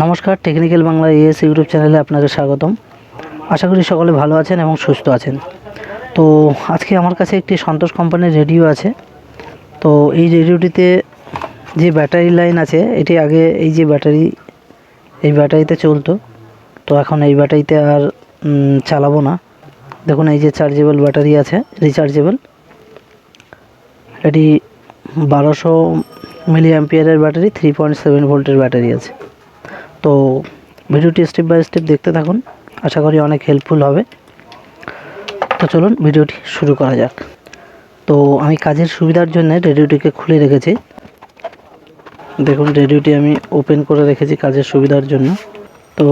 নমস্কার technical Bangla as YouTube চ্যানেলে আপনাকে স্বাগতম। আশা করি সকলে ভালো আছেন এবং সুস্থ আছেন। তো আজকে আমার কাছে একটি সন্তোষ কোম্পানির রেডিও আছে। তো এই রেডিওটিতে যে ব্যাটারি লাইন আছে, এটি আগে এই যে ব্যাটারি এই ব্যাটারিতে চলতো। তো এখন এই ব্যাটারিতে আর চালাবো না। দেখুন, এই যে চার্জেবল ব্যাটারি আছে রিচার্জেবল এটি বারোশো মিলি অ্যাম্পিয়ারের ব্যাটারি থ্রি পয়েন্ট সেভেন ভোল্টের ব্যাটারি আছে। তো ভিডিওটি স্টেপ বাই স্টেপ দেখতে থাকুন। আশা করি অনেক হেল্পফুল হবে। তো চলুন ভিডিওটি শুরু করা যাক। তো আমি কাজের সুবিধার জন্য রেডিওটিকে খুলে রেখেছি। দেখুন, রেডিওটি আমি ওপেন করে রেখেছি কাজের সুবিধার জন্য। তো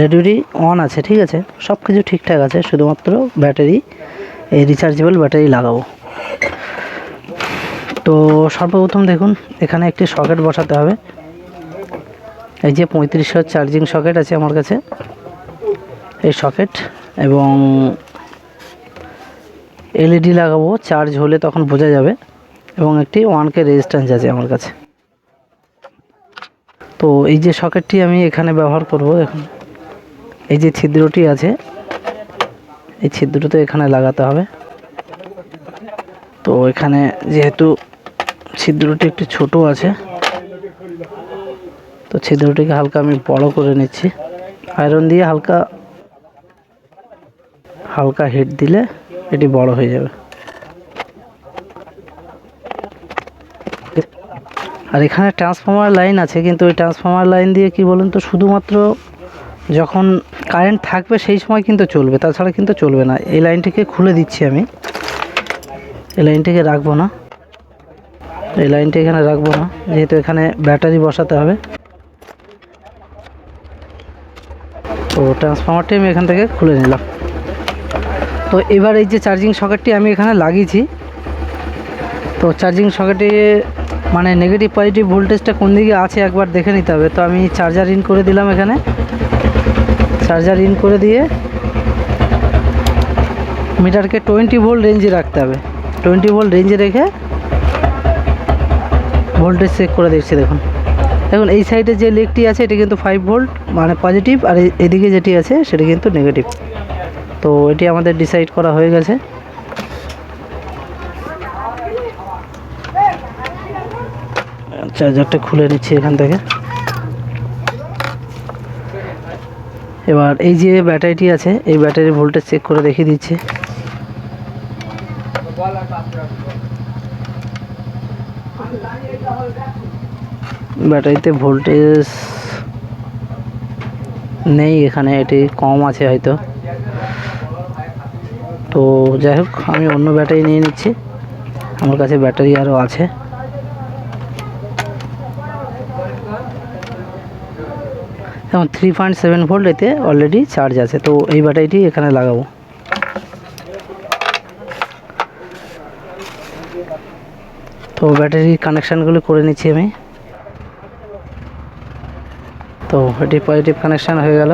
রেডিওটি অন আছে, ঠিক আছে? সব কিছু ঠিকঠাক আছে, শুধুমাত্র ব্যাটারি, এই রিচার্জেবল ব্যাটারি লাগাবো। তো সর্বপ্রথম দেখুন, এখানে একটি সকেট বসাতে হবে। এই যে পঁয়ত্রিশশো চার্জিং সকেট আছে আমার কাছে, এই সকেট এবং এলইডি লাগাবো, চার্জ হলে তখন বোঝা যাবে এবং একটি ওয়ান কে রেজিস্ট্যান্স আছে আমার কাছে। তো এই যে সকেটটি আমি এখানে ব্যবহার করব এখন, এই যে ছিদ্রটি আছে, এই ছিদ্রটা এখানে লাগাতে হবে। তো এখানে যেহেতু ছিদ্রটি একটু ছোট আছে তো ছিদ্রটিকে হালকা আমি বড় করে নিচ্ছি। আয়রন দিয়ে হালকা হালকা হিট দিলে এটি বড় হয়ে যাবে। আর এখানে ট্রান্সফর্মার লাইন আছে, কিন্তু ওই ট্রান্সফর্মার লাইন দিয়ে কি বলুন তো, শুধুমাত্র যখন কারেন্ট থাকবে সেই সময় কিন্তু চলবে, তাছাড়া কিন্তু চলবে না। এই লাইনটিকে খুলে দিচ্ছি আমি। এই লাইনটিকে রাখব না। এই লাইনটি এখানে রাখব না, যেহেতু এখানে ব্যাটারি বসাতে হবে। তো ট্রান্সফর্মারটি আমি এখান থেকে খুলে নিলাম। তো এবার এই যে চার্জিং সকেটটি আমি এখানে লাগিয়েছি, তো চার্জিং সকেটে মানে নেগেটিভ পজিটিভ ভোল্টেজটা কোন দিকে আছে একবার দেখে নিতে হবে। তো আমি চার্জার ইন করে দিলাম এখানে। চার্জার ইন করে দিয়ে মিটারকে টোয়েন্টি ভোল্ট রেঞ্জে রাখতে হবে। টোয়েন্টি ভোল্ট রেঞ্জে রেখে ভোল্টেজ চেক করে দিচ্ছি দেখুন। দেখুন, এই সাইডে যে লেগটি আছে, এটি কিন্তু ফাইভ ভোল্ট মানে পজিটিভ আর এদিকে যেটি আছে, সেটি কিন্তু নেগেটিভ তো এটি আমাদের ডিসাইড করা হয়ে গেছে। চার্জারটা খুলে নিচ্ছি এখান থেকে। এবার এই যে ব্যাটারিটি আছে, এই ব্যাটারি ভোল্টেজ চেক করে দেখিয়ে দিচ্ছি। ব্যাটারিতে ভোল্টেজ নেই এখানে, এটি কম আছে হয়তো। তো যাই হোক, আমি অন্য ব্যাটারি নিয়ে নিচ্ছি। আমার কাছে ব্যাটারি আরও আছে। এখন থ্রি পয়েন্ট সেভেন ভোল্ট এতে অলরেডি চার্জ আছে, তো এই ব্যাটারিটি এখানে লাগাবো। তো ব্যাটারি কানেকশানগুলো করে নিচ্ছি আমি। তো এটি পজিটিভ কানেকশান হয়ে গেল।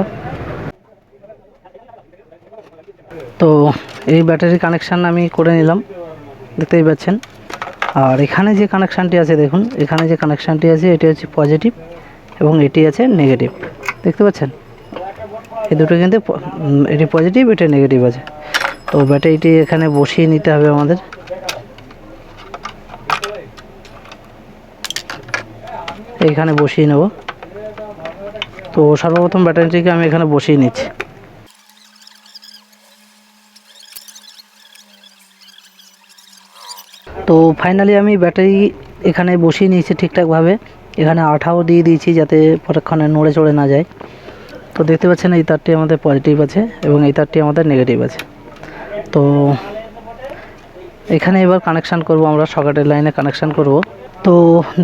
তো এই ব্যাটারি কানেকশান আমি করে নিলাম, দেখতেই পাচ্ছেন। আর এখানে যে কানেকশানটি আছে দেখুন, এখানে যে কানেকশানটি আছে, এটি হচ্ছে পজিটিভ এবং এটি আছে নেগেটিভ দেখতে পাচ্ছেন? এই দুটো কিন্তু এটি পজিটিভ এটা নেগেটিভ আছে। তো ব্যাটারিটি এখানে বসিয়ে নিতে হবে আমাদের। এখানে বসিয়ে নেব। তো সর্বপ্রথম ব্যাটারিটিকে আমি এখানে বসিয়ে নিচ্ছি। তো ফাইনালি আমি ব্যাটারি এখানে বসিয়ে নিয়েছি ঠিকঠাকভাবে। এখানে আঠাও দিয়ে দিয়েছি যাতে পরক্ষণে নড়ে চড়ে না যায়। তো দেখতে পাচ্ছেন এই তারটি আমাদের পজিটিভ আছে এবং এই তারটি আমাদের নেগেটিভ আছে। তো এখানে এবার কানেকশান করব আমরা, সকেটের লাইনে কানেকশান করব। তো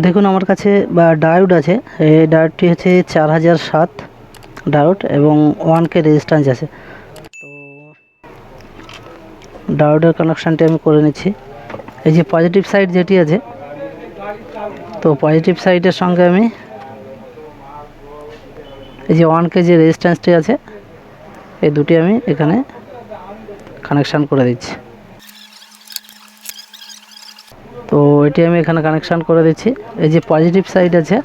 দেখুন আমার কাছে, বা ডায়োড আছে এই ডায়োডটি হচ্ছে চার হাজার সাত ডায়োড এবং ওয়ান কে রেজিস্ট্যান্স আছে। তো ডায়োডের কানেকশানটি আমি করে নিচ্ছি। এই যে পজিটিভ সাইড যেটি আছে, তো পজিটিভ সাইডের সঙ্গে আমি এই যে ওয়ান কে যে রেজিস্ট্যান্সটি আছে, এই দুটি আমি এখানে কানেকশান করে দিচ্ছি। তো এটি আমি এখানে কানেকশান করে দিচ্ছি। এই যে পজিটিভ সাইড আছে,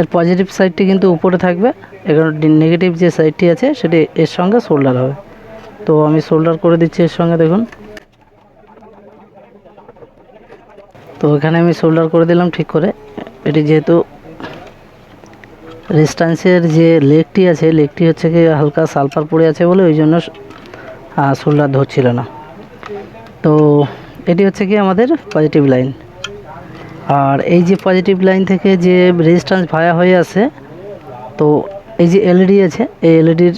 এর পজিটিভ সাইডটি কিন্তু উপরে থাকবে। এখানে নেগেটিভ যে সাইডটি আছে, সেটি এর সঙ্গে শোল্ডার হবে। তো আমি শোল্ডার করে দিচ্ছি এর সঙ্গে, দেখুন। তো এখানে আমি শোল্ডার করে দিলাম ঠিক করে। এটি যেহেতু রেস্টান্সের যে লেগটি আছে লেগটি হচ্ছে কি হালকা সালফার পড়ে আছে বলে ওই জন্য শোল্ডার ধরছিল না। তো এটি হচ্ছে কি আমাদের পজিটিভ লাইন আর এই যে পজিটিভ লাইন থেকে যে রেজিস্ট্যান্স ভায়া হয়ে আছে, তো এই যে এলইডি আছে, এই এলইডির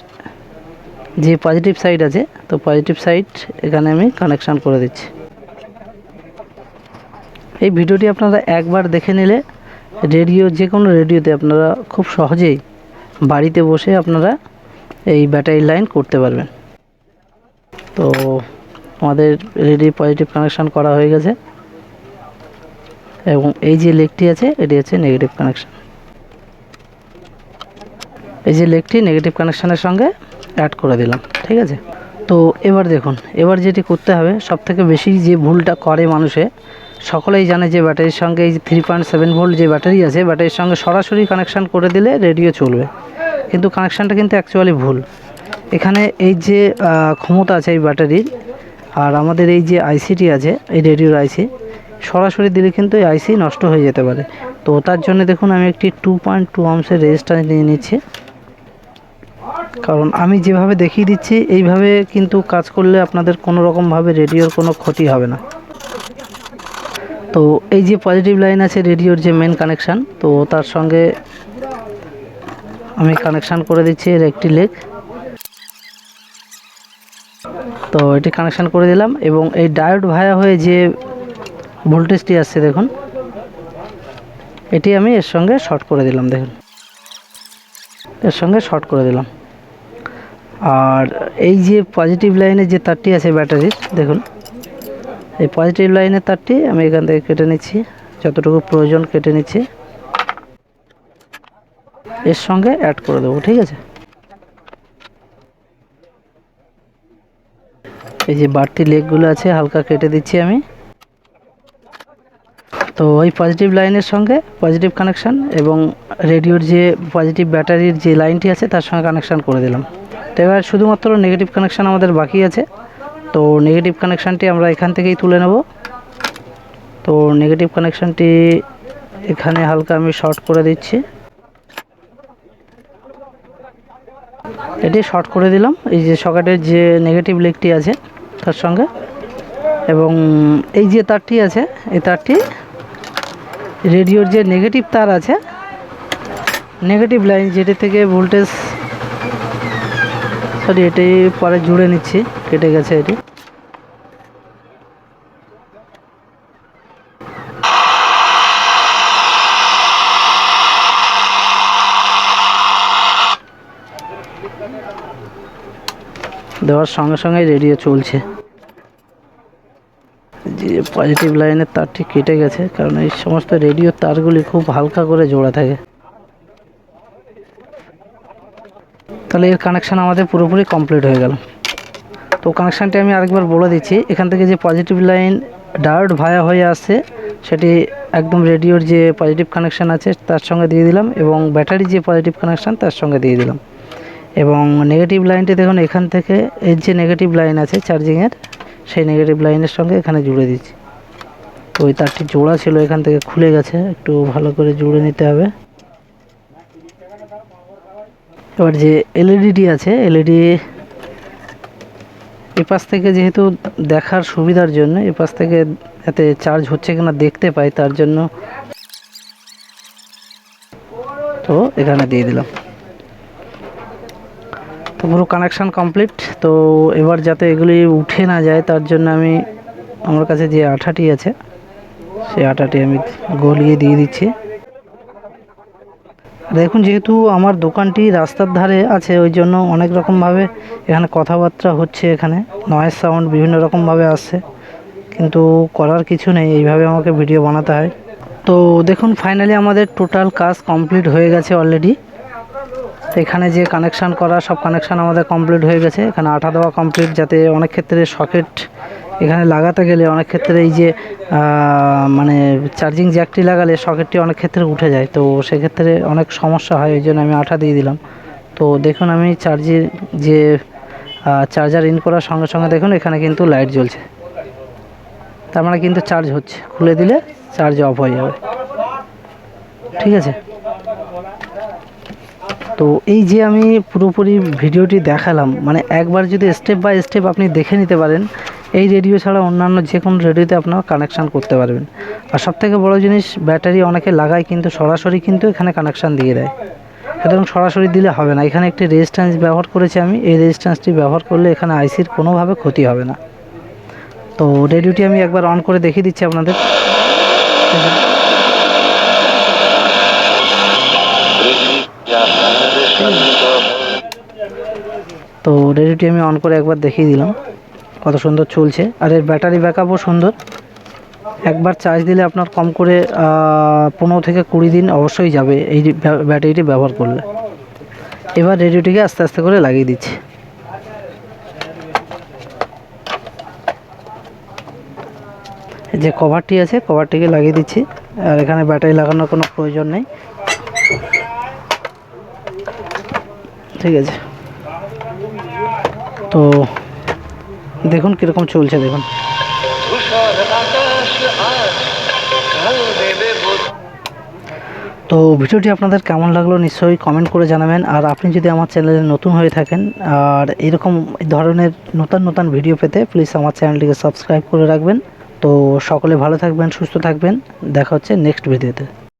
যে পজিটিভ সাইড আছে, তো পজিটিভ সাইড এখানে আমি কানেকশান করে দিচ্ছি। এই ভিডিওটি আপনারা একবার দেখে নিলে রেডিও যে কোনো রেডিওতে আপনারা খুব সহজেই বাড়িতে বসে আপনারা এই ব্যাটারি লাইন করতে পারবেন। তো আমাদের রেডি পজিটিভ কানেকশান করা হয়ে গেছে। এবং এই যে লেগটি আছে, এটি হচ্ছে নেগেটিভ কানেকশান এই যে লেগটি নেগেটিভ কানেকশানের সঙ্গে অ্যাড করে দিলাম, ঠিক আছে? তো এবার দেখুন, এবার যেটি করতে হবে সব থেকে বেশি যে ভুলটা করে মানুষে, সকলেই জানে যে ব্যাটারির সঙ্গে এই থ্রি পয়েন্ট সেভেন ভোল্ট যে ব্যাটারি আছে, ব্যাটারির সঙ্গে সরাসরি কানেকশান করে দিলে রেডিও চলবে। কিন্তু কানেকশানটা কিন্তু অ্যাকচুয়ালি ভুল। এখানে এই যে ক্ষমতা আছে এই ব্যাটারির আর আমাদের এই যে আইসিটি আছে, এই রেডিওর আইসি সরাসরি দিলে কিন্তু এই আইসি নষ্ট হয়ে যেতে পারে। তো তার জন্য দেখুন, আমি একটি টু পয়েন্ট টু আর্মসের রেজিস্ট্যান্স নিয়ে নিচ্ছি। কারণ আমি যেভাবে দেখিয়ে দিচ্ছি, এইভাবে কিন্তু কাজ করলে আপনাদের কোনো রকমভাবে রেডিওর কোনো ক্ষতি হবে না। তো এই যে পজিটিভ লাইন আছে রেডিওর যে মেন কানেকশান তো তার সঙ্গে আমি কানেকশান করে দিচ্ছি এর একটি লেগ তো এটি কানেকশান করে দিলাম এবং এই ডায়োড ভায়া হয়ে যে ভোল্টেজটি আসছে দেখুন, এটি আমি এর সঙ্গে শর্ট করে দিলাম, দেখুন। এর সঙ্গে শর্ট করে দিলাম। আর এই যে পজিটিভ লাইনের যে তারটি আছে ব্যাটারির দেখুন। এই পজিটিভ লাইনের তারটি আমি এখান থেকে কেটে নিচ্ছি, যতটুকু প্রয়োজন কেটে নিচ্ছি। এর সঙ্গে অ্যাড করে দেবো, ঠিক আছে? এই যে বাড়তি লেগগুলো আছে, হালকা কেটে দিচ্ছি আমি। তো ওই পজিটিভ লাইনের সঙ্গে পজিটিভ কানেকশান এবং রেডিওর যে পজিটিভ ব্যাটারির যে লাইনটি আছে, তার সঙ্গে কানেকশান করে দিলাম। তো এবার শুধুমাত্র নেগেটিভ কানেকশান আমাদের বাকি আছে। তো নেগেটিভ কানেকশানটি আমরা এখান থেকেই তুলে নেব। তো নেগেটিভ কানেকশানটি এখানে হালকা আমি শর্ট করে দিচ্ছি। এটি শর্ট করে দিলাম। এই যে সকেটের যে নেগেটিভ লেগটি আছে তার সঙ্গে। এবং এই যে তারটি আছে, এই তারটি রেডিওর যে নেগেটিভ তার আছে নেগেটিভ লাইন যেটি থেকে ভোল্টেজ সরি এটি পরে জুড়ে নিচ্ছি, কেটে গেছে এটি। দেওয়ার সঙ্গে সঙ্গে রেডিও চলছে। যে পজিটিভ লাইনের তারটি কেটে গেছে, কারণ এই সমস্ত রেডিওর তারগুলি খুব হালকা করে জোড়া থাকে। তাহলে এর কানেকশান আমাদের পুরোপুরি কমপ্লিট হয়ে গেল। তো কানেকশানটি আমি আরেকবার বলে দিচ্ছি, এখান থেকে যে পজিটিভ লাইন ডায়োড ভায়া হয়ে আসছে, সেটি একদম রেডিওর যে পজিটিভ কানেকশান আছে, তার সঙ্গে দিয়ে দিলাম এবং ব্যাটারির যে পজিটিভ কানেকশান তার সঙ্গে দিয়ে দিলাম। এবং নেগেটিভ লাইনটি দেখুন, এখান থেকে এর যে নেগেটিভ লাইন আছে চার্জিংয়ের সেই নেগেটিভ লাইনের সঙ্গে এখানে জুড়ে দিচ্ছি। তো ওই তারটি জোড়া ছিল, এখান থেকে খুলে গেছে, একটু ভালো করে জুড়ে নিতে হবে। এবার যে এলইডিটি আছে এলইডি এপাশ থেকে যেহেতু দেখার সুবিধার জন্য, এপাশ থেকে এতে চার্জ হচ্ছে কিনা দেখতে পাই, তার জন্য তো এখানে দিয়ে দিলাম। তো পুরো কানেকশান কমপ্লিট তো এবার যাতে এগুলি উঠে না যায়, তার জন্য আমি আমার কাছে যে আঠাটি আছে, সেই আঠাটি আমি গলিয়ে দিয়ে দিচ্ছি। দেখুন, যেহেতু আমার দোকানটি রাস্তার ধারে আছে, ওই জন্য অনেক রকমভাবে এখানে কথাবার্তা হচ্ছে এখানে। নয়েজ সাউন্ড বিভিন্ন রকমভাবে আসছে। কিন্তু করার কিছু নেই, এইভাবে আমাকে ভিডিও বানাতে হয়। তো দেখুন ফাইনালি আমাদের টোটাল কাজ কমপ্লিট হয়ে গেছে অলরেডি এখানে যে কানেকশান করা, সব কানেকশান আমাদের কমপ্লিট হয়ে গেছে। এখানে আঠা দেওয়া কমপ্লিট যাতে অনেক ক্ষেত্রে সকেট এখানে লাগাতে গেলে অনেক ক্ষেত্রে এই যে মানে চার্জিং জ্যাকটি লাগালে সকেটটি অনেক ক্ষেত্রে উঠে যায়। তো সেক্ষেত্রে অনেক সমস্যা হয়, ওই জন্য আমি আঠা দিয়ে দিলাম। তো দেখুন আমি চার্জের যে চার্জার ইন করার সঙ্গে সঙ্গে দেখুন এখানে কিন্তু লাইট জ্বলছে। তার মানে কিন্তু চার্জ হচ্ছে। খুলে দিলে চার্জ অফ হয়ে যাবে। ঠিক আছে? তো এই যে আমি পুরোপুরি ভিডিওটি দেখালাম মানে একবার যদি স্টেপ বাই স্টেপ আপনি দেখে নিতে পারেন, এই রেডিও ছাড়া অন্যান্য যে কোনো রেডিওতে আপনারা কানেকশান করতে পারবেন। আর সবথেকে বড় জিনিস, ব্যাটারি অনেকে লাগায় কিন্তু সরাসরি কিন্তু এখানে কানেকশান দিয়ে দেয়। সুতরাং সরাসরি দিলে হবে না। এখানে একটি রেজিস্ট্যান্স ব্যবহার করেছি আমি। এই রেজিস্ট্যান্সটি ব্যবহার করলে এখানে আইসির কোনোভাবে ক্ষতি হবে না। তো রেডিওটি আমি একবার অন করে দেখিয়ে দিচ্ছি আপনাদের। তো রেডিওটি আমি অন করে একবার দেখিয়ে দিলাম। কত সুন্দর চলছে। আর এর ব্যাটারি ব্যাকআপও সুন্দর। একবার চার্জ দিলে আপনার কম করে পনেরো থেকে কুড়ি দিন অবশ্যই যাবে এই ব্যাটারিটি ব্যবহার করলে। এবার রেডিওটিকে আস্তে আস্তে করে লাগিয়ে দিচ্ছি। যে কভারটি আছে কভারটিকে লাগিয়ে দিচ্ছি। আর এখানে ব্যাটারি লাগানোর কোনো প্রয়োজন নেই। ঠিক আছে। তো দেখুন কীরকম চলছে, দেখুন। তো ভিডিওটি আপনাদের কেমন লাগল নিশ্চয়ই কমেন্ট করে জানাবেন। আর আপনি যদি আমার চ্যানেলে নতুন হয়ে থাকেন, আর এরকম ধরনের নতুন নতুন ভিডিও পেতে প্লিজ আমার চ্যানেলটিকে সাবস্ক্রাইব করে রাখবেন। তো সকলে ভালো থাকবেন, সুস্থ থাকবেন। দেখা হচ্ছে নেক্সট ভিডিওতে